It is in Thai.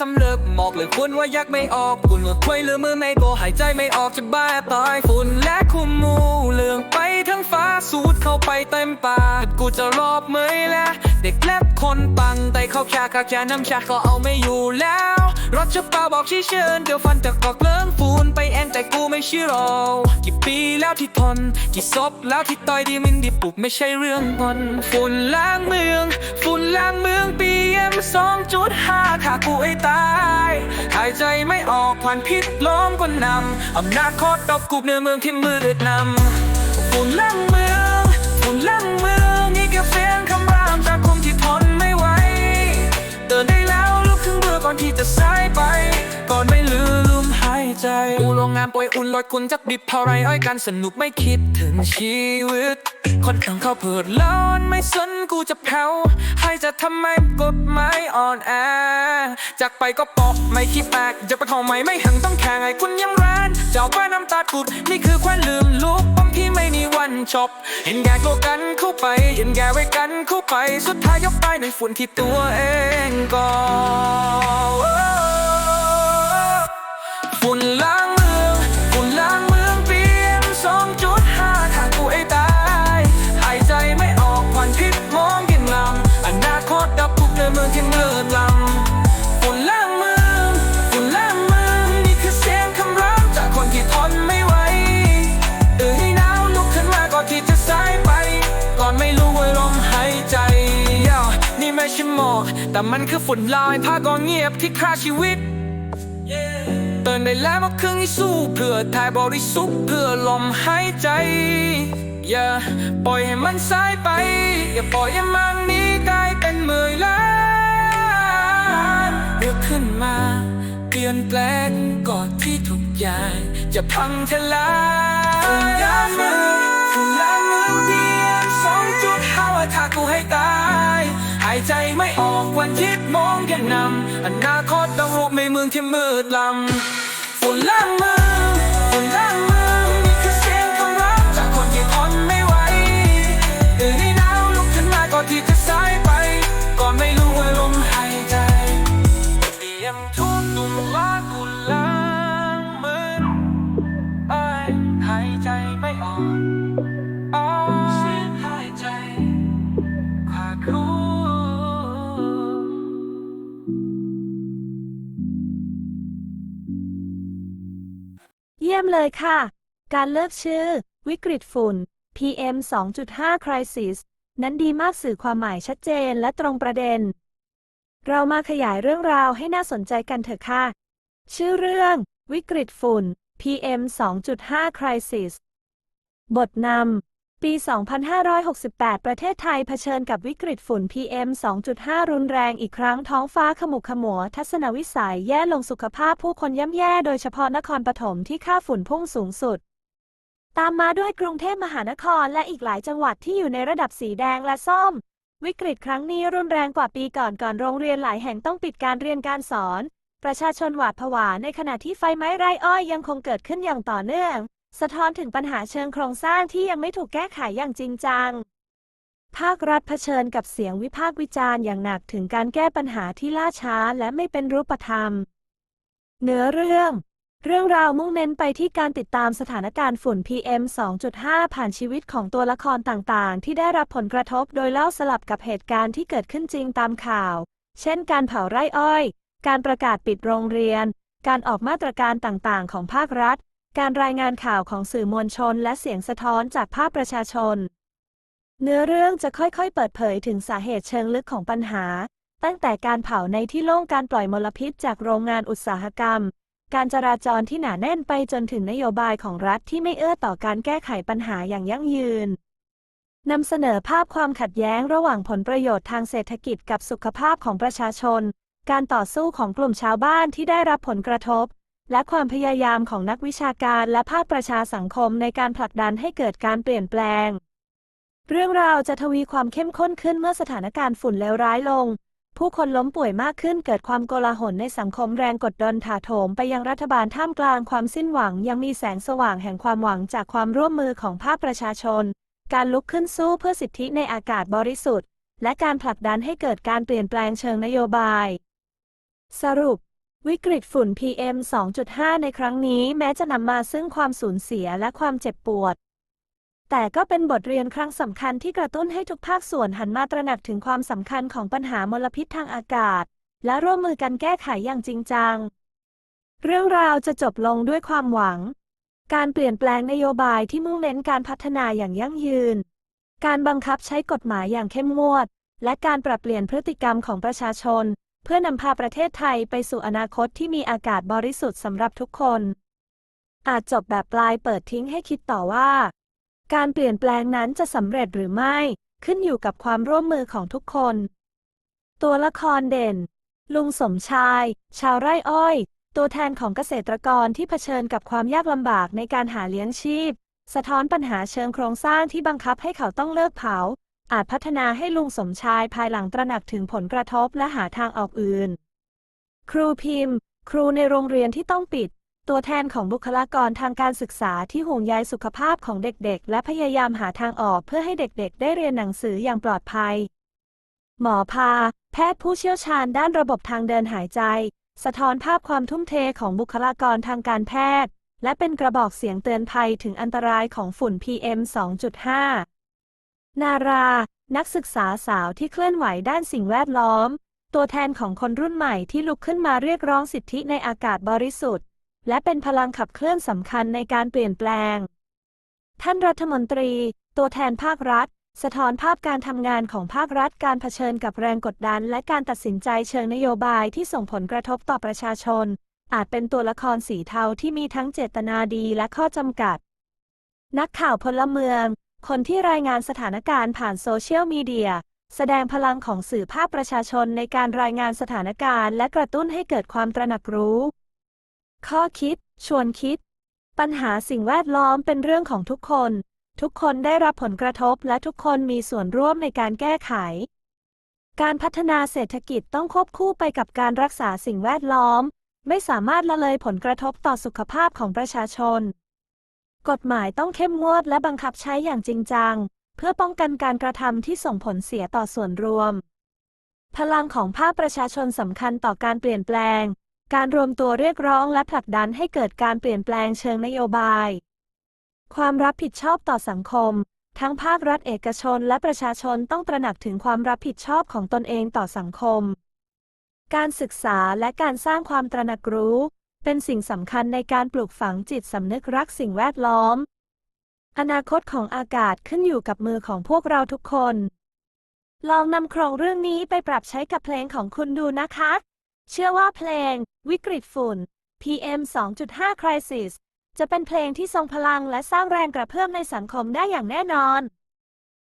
สำเร็จหมอกเลยคุณว่ายักไม่ออกคุณว่าควยหรือมือไม่โกหายใจไม่ออกจะบ้าตายฝุ่นและคุมมูเลืองไปทั้งฟ้าสูดเข้าไปเต็มปากกูจะรอบเมยและเด็กแลบคนปังแต่เขาแค่กะแค่น้ำชาก็เอาไม่อยู่แล้ว รถจะเปล่าบอกชี้เชิญเดี๋ยวฟันจะกอกเลื่องฝุ่นไปเองแต่กูไม่เชื่อหรอกกี่ปีแล้วที่ทนกี่ศพแล้วที่ต่อยดีมินดีปุบไม่ใช่เรื่องงอนฝุ่นล้างเมืองฝุ่นล้างเมืองปี เอ็มสองจุดห้าถ้ากูไอ้ตายหายใจไม่ออกผ่านพิษล้อมก็นำอำนาจโคตรดอกกุบเนเมืองที่มืดนำฝุ่นล้างเมืองฝุ่นล้างเมืองนี่ก็เสียงคำรามตาคมที่ทนไม่ไหวเตือนได้แล้วลุกขึ้นเบื่อก่อนที่จะสายไป ก่อนไม่ลืม ใจกูโรงงานป่วยอุ่นลอยคุณจักดิบเท่าไรอ้อยกันสนุกไม่คิดถึงชีวิต คนข้างเขาเผิดร้อนไม่สนกูจะแผ่วให้จะทำไมกฎหมายอ่อนแอจากไปก็ปอกไม่คิดแปลกจะไปเข้าไม่ไม่หังต้องแข่งไอ้คุณยังร้านเจ้าป้าน้ำตาปุดนี่คือความลืมลุกป้อมที่ไม่มีวันจบเห็นแก่ตัวกันเข้าไปเห็นแก่ไว้กันเข้าไป สุดท้ายยกไปในฝุ่นที่ตัวเองก่อ ฝุ่นล้างเมือง ฝุ่นล้างเมืองปีเอ็มสองจุดห้าถ้ากูไอ้ตายหายใจไม่ออกควันพิษมองกินลำอนาคตดับทุกในเมืองที่มืดลำฝุ่นล้างเมืองฝุ่นล้างเมืองนี่คือเสียงคำรามจากคนที่ทนไม่ไหวเออให้หนาวลุกขึ้นมาก่อนที่จะสายไป ก่อนไม่รู้ว่าลมหายใจนี่ไม่ใช่หมอกแต่มันคือฝุ่นลอยผ้ากองเงียบที่ฆ่าชีวิต เตือนได้แล้วว่าครึ่งที่สู้เพื่อทายบริสุทธิ์เพื่อลมหายใจ อย่าปล่อยให้มันสายไป อย่าปล่อยให้มันนี้กลายเป็นเมื่อยล้าเลือกขึ้นมาเปลี่ยนแปลงก่อนที่ทุกอย่างจะพังทลายฝุ่นยามือฝุ่นย วันคิดมองแค่นำอนาคตต้องรูปในเมืองที่มืดลำฝนล้างมือฝนล้างมือนี่คือเสียงคำรามจากคนที่ทนไม่ไหวเออให้หนาวลุกขึ้นมาก่อนที่จะสายไป ก่อนไม่รู้ว่าลมหายใจเตรียมทุนดุมลากุลางเมืองเอ้ยหายใจไม่ออกอ๋อเสียงหายใจหากรู้ ยมเลยค่ะ การเลือกชื่อ วิกฤตฝุ่น PM 2.5 Crisis นั้นดีมากสื่อความหมายชัดเจนและตรงประเด็น เรามาขยายเรื่องราวให้น่าสนใจกันเถอะค่ะ ชื่อเรื่อง วิกฤตฝุ่น PM 2.5 Crisis บทนำ ปี 2568 ประเทศไทยเผชิญกับวิกฤตฝุ่น PM 2.5 รุนแรงอีกครั้งท้องฟ้าขมุกขมัว ทัศนวิสัยแย่ลงสุขภาพผู้คนย่ำแย่โดยเฉพาะนครปฐมที่ค่าฝุ่นพุ่งสูงสุด ตามมาด้วยกรุงเทพมหานครและอีกหลายจังหวัดที่อยู่ในระดับสีแดงและส้ม วิกฤตครั้งนี้รุนแรงกว่าปีก่อนก่อนโรงเรียนหลายแห่งต้องปิดการเรียนการสอน ประชาชนหวาดผวาในขณะที่ไฟไหม้ไร่อ้อยยังคงเกิดขึ้นอย่างต่อเนื่อง สะท้อนถึงปัญหาเชิงโครงสร้างที่ยังไม่ถูกแก้ไขอย่างจริงจัง ภาครัฐเผชิญกับเสียงวิพากษ์วิจารณ์อย่างหนักถึงการแก้ปัญหาที่ล่าช้าและไม่เป็นรูปธรรม เนื้อเรื่อง เรื่องราวมุ่งเน้นไปที่การติดตามสถานการณ์ฝุ่น PM 2.5 ผ่านชีวิตของตัวละครต่างๆ ที่ได้รับผลกระทบโดยเล่าสลับกับเหตุการณ์ที่เกิดขึ้นจริงตามข่าว เช่น การเผาไร่อ้อย การประกาศปิดโรงเรียน การออกมาตรการต่างๆ ของภาครัฐ การรายงานข่าวของสื่อมวลชนและเสียงสะท้อนจากภาคประชาชน เนื้อเรื่องจะค่อยๆ เปิดเผยถึงสาเหตุเชิงลึกของปัญหา ตั้งแต่การเผาในที่โล่งการปล่อยมลพิษจากโรงงานอุตสาหกรรม การจราจรที่หนาแน่นไปจนถึงนโยบายของรัฐที่ไม่เอื้อต่อการแก้ไขปัญหาอย่างยั่งยืนนำเสนอภาพความขัดแย้งระหว่างผลประโยชน์ทางเศรษฐกิจกับสุขภาพของประชาชน การต่อสู้ของกลุ่มชาวบ้านที่ได้รับผลกระทบ และความพยายามของนักวิชาการและภาคประชาสังคมในการผลักดันให้เกิดการเปลี่ยนแปลง เรื่องราวจะทวีความเข้มข้นขึ้นเมื่อสถานการณ์ฝุ่นเลวร้ายลง ผู้คนล้มป่วยมากขึ้นเกิดความโกลาหลในสังคมแรงกดดันถาโถมไปยังรัฐบาลท่ามกลางความสิ้นหวัง ยังมีแสงสว่างแห่งความหวังจากความร่วมมือของภาคประชาชน การลุกขึ้นสู้เพื่อสิทธิในอากาศบริสุทธิ์ และการผลักดันให้เกิดการเปลี่ยนแปลงเชิงนโยบาย สรุป วิกฤตฝุ่น PM 2.5 ในครั้งนี้แม้จะนำมาซึ่งความสูญเสียและความเจ็บปวด แต่ก็เป็นบทเรียนครั้งสำคัญที่กระตุ้นให้ทุกภาคส่วนหันมาตระหนักถึงความสำคัญของปัญหามลพิษทางอากาศ และร่วมมือกันแก้ไขอย่างจริงจัง เรื่องราวจะจบลงด้วยความหวัง การเปลี่ยนแปลงนโยบายที่มุ่งเน้นการพัฒนาอย่างยั่งยืน การบังคับใช้กฎหมายอย่างเข้มงวด และการปรับเปลี่ยนพฤติกรรมของประชาชน เพื่อนำพาประเทศไทยไปสู่อนาคตที่มีอากาศบริสุทธิ์สำหรับทุกคน อาจจบแบบปลายเปิดทิ้งให้คิดต่อว่า การเปลี่ยนแปลงนั้นจะสำเร็จหรือไม่ ขึ้นอยู่กับความร่วมมือของทุกคน ตัวละครเด่น ลุงสมชาย ชาวไร่อ้อย ตัวแทนของเกษตรกรที่เผชิญกับความยากลำบากในการหาเลี้ยงชีพ สะท้อนปัญหาเชิงโครงสร้างที่บังคับให้เขาต้องเลิกเผา อาจพัฒนาให้ลุงสมชายภายหลังตระหนักถึงผลกระทบและหาทางออกอื่น ครูพิมพ์ ครูในโรงเรียนที่ต้องปิด ตัวแทนของบุคลากรทางการศึกษาที่ห่วงใยสุขภาพของเด็กๆ และพยายามหาทางออกเพื่อให้เด็กๆ ได้เรียนหนังสืออย่างปลอดภัย หมอพา แพทย์ผู้เชี่ยวชาญด้านระบบทางเดินหายใจ สะท้อนภาพความทุ่มเทของบุคลากรทางการแพทย์ และเป็นกระบอกเสียงเตือนภัยถึงอันตรายของฝุ่น PM 2.5 นารา นักศึกษาสาวที่เคลื่อนไหวด้านสิ่งแวดล้อม ตัวแทนของคนรุ่นใหม่ที่ลุกขึ้นมาเรียกร้องสิทธิในอากาศบริสุทธิ์ และเป็นพลังขับเคลื่อนสำคัญในการเปลี่ยนแปลง ท่านรัฐมนตรี ตัวแทนภาครัฐ สะท้อนภาพการทำงานของภาครัฐการเผชิญกับแรงกดดัน และการตัดสินใจเชิงนโยบายที่ส่งผลกระทบต่อประชาชน อาจเป็นตัวละครสีเทาที่มีทั้งเจตนาดีและข้อจำกัด นักข่าวพลเมือง คนที่รายงานสถานการณ์ผ่านโซเชียลมีเดีย แสดงพลังของสื่อภาพประชาชนในการรายงานสถานการณ์ และกระตุ้นให้เกิดความตระหนักรู้ ข้อคิด ชวนคิด ปัญหาสิ่งแวดล้อมเป็นเรื่องของทุกคน ทุกคนได้รับผลกระทบและทุกคนมีส่วนร่วมในการแก้ไข การพัฒนาเศรษฐกิจต้องควบคู่ไปกับการรักษาสิ่งแวดล้อม ไม่สามารถละเลยผลกระทบต่อสุขภาพของประชาชน กฎหมายต้องเข้มงวดและบังคับใช้อย่างจริงจัง เพื่อป้องกันการกระทำที่ส่งผลเสียต่อส่วนรวม พลังของภาคประชาชนสำคัญต่อการเปลี่ยนแปลง การรวมตัวเรียกร้องและผลักดันให้เกิดการเปลี่ยนแปลงเชิงนโยบาย ความรับผิดชอบต่อสังคม ทั้งภาครัฐเอกชนและประชาชนต้องตระหนักถึงความรับผิดชอบของตนเองต่อสังคม การศึกษาและการสร้างความตระหนักรู้ เป็นสิ่งสำคัญในการปลูกฝังจิตสำนึกรักสิ่งแวดล้อม อนาคตของอากาศขึ้นอยู่กับมือของพวกเราทุกคน ลองนำโครงเรื่องนี้ไปปรับใช้กับเพลงของคุณดูนะคะ เชื่อว่าเพลง วิกฤตฝุ่น PM 2.5 Crisis จะเป็นเพลงที่ทรงพลังและสร้างแรงกระเพื่อมในสังคมได้อย่างแน่นอน